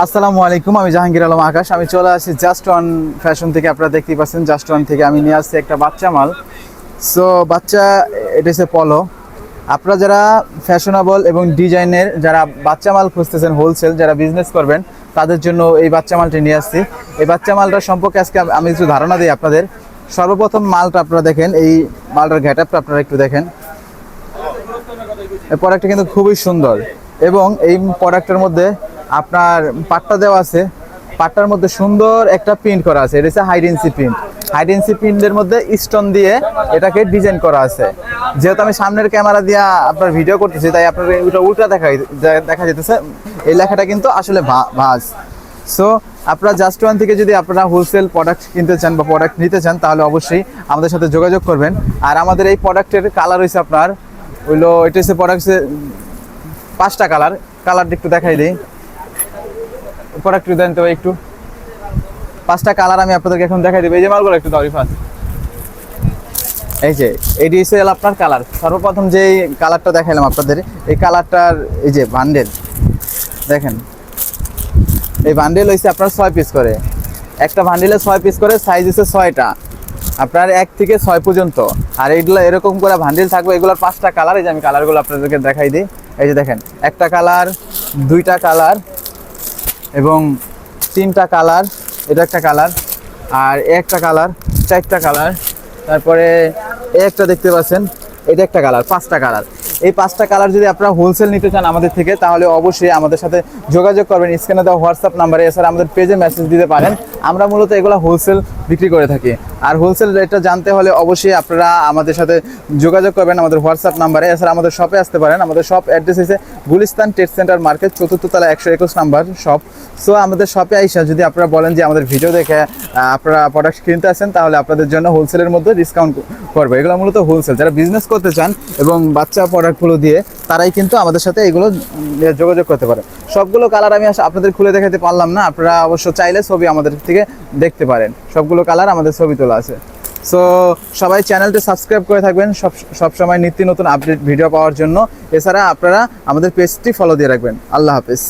আসসালামু আলাইকুম, আমি জাহাঙ্গীর আলম আকাশ। আমি চলে আসি জাস্ট ওয়ান ফ্যাশন থেকে, আপনারা দেখতেই পাচ্ছেন জাস্ট ওয়ান থেকে। আমি নিয়ে আসছি একটা বাচ্চা মাল। সো বাচ্চা, এটা হচ্ছে পলো আপনারা যারা ফ্যাশনেবল এবং ডিজাইনের যারা বাচ্চা মাল খুঁজতেছেন হোলসেল যারা বিজনেস করবেন, তাদের জন্য এই বাচ্চা মালটি নিয়ে আসছি। এই বাচ্চা মালটা সম্পর্কে আজকে আমি কিছু ধারণা দিই আপনাদের। সর্বপ্রথম মালটা আপনারা দেখেন, এই মালটার ঘ্যাট আপটা আপনারা একটু দেখেন। এই প্রোডাক্টটা কিন্তু খুবই সুন্দর। এবং এই প্রোডাক্টের মধ্যে আপনার পাট্টা দেওয়া আছে। পাট্টার মধ্যে সুন্দর একটা প্রিন্ট করা আছে। এটা হচ্ছে হাইডেন্সি প্রিন্ট হাইডেন্সি প্রিন্টের মধ্যে স্টোন দিয়ে এটাকে ডিজাইন করা আছে। যেহেতু আমি সামনের ক্যামেরা দিয়ে আপনার ভিডিও করতেছি, তাই আপনার ওটা উল্টা দেখা দেখা যেতেছে। এই লেখাটা কিন্তু আসলে ভাঁজ। সো আপনারা জাস্ট ওয়ান থেকে যদি আপনারা হোলসেল প্রোডাক্ট কিনতে চান বা প্রোডাক্ট নিতে চান, তাহলে অবশ্যই আমাদের সাথে যোগাযোগ করবেন। আর আমাদের এই প্রোডাক্টের কালার হয়েছে আপনার, হইল, এটা হচ্ছে প্রোডাক্ট পাঁচটা কালার কালারটা একটু দেখাই দিই। প্রোডাক্ট দেন তো একটু। পাঁচটা কালার আমি আপনাদেরকে এখন দেখাই দেবো। এই যে মালগুলো একটু দাও, রিফাত। এই যে, এটি হচ্ছে আপনার কালার সর্বপ্রথম যে কালারটা দেখাইলাম আপনাদের, এই কালারটার এই যে বান্ডেল দেখেন। এই বান্ডেল হয়েছে আপনার ছয় পিস করে। একটা বান্ডেলে ছয় পিস করে সাইজ হচ্ছে ছয়টা। আপনার এক থেকে ছয় পর্যন্ত। আর এইগুলো এরকম করে বান্ডেল থাকবে, এগুলোর পাঁচটা কালার এই যে আমি কালারগুলো আপনাদেরকে দেখাই দিই। এই যে দেখেন, একটা কালার দুইটা কালার এবং তিনটা কালার, এটা একটা কালার, আর একটা কালার, চারটা কালার। তারপরে একটা দেখতে পাচ্ছেন। এটা একটা কালার পাঁচটা কালার এই পাঁচটা কালার যদি আপনারা হোলসেল নিতে চান আমাদের থেকে, তাহলে অবশ্যই আমাদের সাথে যোগাযোগ করবেন। স্ক্রিনে দেওয়া হোয়াটসঅ্যাপ নাম্বারে এছাড়া আমাদের পেজে মেসেজ দিতে পারেন। আমরা মূলত এগুলো হোলসেল বিক্রি করে থাকি। আর হোলসেল রেটটা জানতে হলে অবশ্যই আপনারা আমাদের সাথে যোগাযোগ করবেন আমাদের হোয়াটসঅ্যাপ নাম্বারে এছাড়া আমাদের শপে আসতে পারেন। আমাদের শপ অ্যাড্রেস হচ্ছে গুলিস্তান ট্রেড সেন্টার মার্কেট চতুর্থ তলা একশো একুশ নাম্বার শপ সো আমাদের শপে আইসা যদি আপনারা বলেন যে আমাদের ভিডিও দেখে আপনারা প্রোডাক্ট কিনতে আসেন, তাহলে আপনাদের জন্য হোলসেলের মধ্যে ডিসকাউন্ট করব। এগুলো মূলত হোলসেল যারা বিজনেস করতে চান এবং বাচ্চা প্রোডাক্টগুলো দিয়ে, তারাই কিন্তু আমাদের সাথে এগুলো যোগাযোগ করতে পারে। সবগুলো কালার আমি আপনাদের খুলে দেখাতে পারলাম না, আপনারা অবশ্য চাইলে ছবি আমাদের থেকে দেখতে পারেন। সবগুলো কালার আমাদের ছবি তোলা আছে। সো সবাই চ্যানেলটি সাবস্ক্রাইব করে থাকবেন, সব সবসময় নিত্য নতুন আপডেট, ভিডিও পাওয়ার জন্য। এছাড়া আপনারা আমাদের পেজটি ফলো দিয়ে রাখবেন। আল্লাহ হাফেজ।